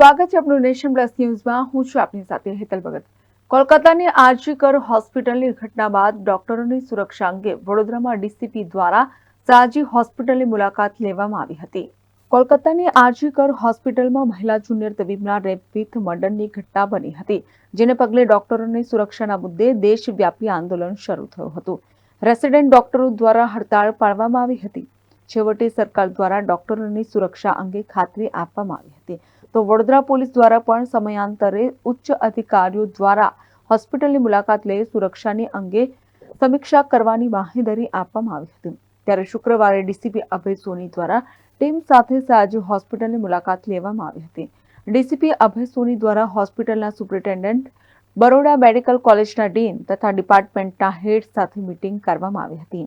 સ્વાગત છે આપણું નેશન પ્લસ ન્યૂઝમાં. હું છું આપની સાથે હેતલ ભગત. કોલકાતાની આરજીકર હોસ્પિટલની ઘટના બાદ ડોક્ટરોની સુરક્ષા અંગે વડોદરામાં ડીસીપી દ્વારા સાજી હોસ્પિટલની મુલાકાત લેવામાં આવી હતી. કોલકાતાની આરજીકર હોસ્પિટલમાં મહિલા જુનિયર તબીબના રેપ વિથ મર્ડરની ઘટના બની હતી, જેને પગલે ડોક્ટરોની સુરક્ષાના મુદ્દે દેશવ્યાપી આંદોલન શરૂ થયું હતું. રેસિડેન્ટ ડોક્ટરો દ્વારા હડતાળ પાડવામાં આવી હતી. છેવટે સરકાર દ્વારા ડોક્ટરોની સુરક્ષા અંગે ખાતરી આપવામાં આવી હતી. તો વડોદરા પોલીસ દ્વારા પણ સમયાંતરે ઉચ્ચ અધિકારીઓ દ્વારા હોસ્પિટલની મુલાકાત લઈ સુરક્ષાની અંગે સમીક્ષા કરવાની માહિતી આપવામાં આવી હતી. ત્યારે શુક્રવારે ડીસીપી અભય સોની દ્વારા ટીમ સાથે સાંજે હોસ્પિટલની મુલાકાત લેવામાં આવી હતી. ડીસીપી અભય સોની દ્વારા હોસ્પિટલના સુપ્રિન્ટેન્ડન્ટ બરોડા મેડિકલ કોલેજના ડીન તથા ડિપાર્ટમેન્ટના હેડ સાથે મીટિંગ કરવામાં આવી હતી.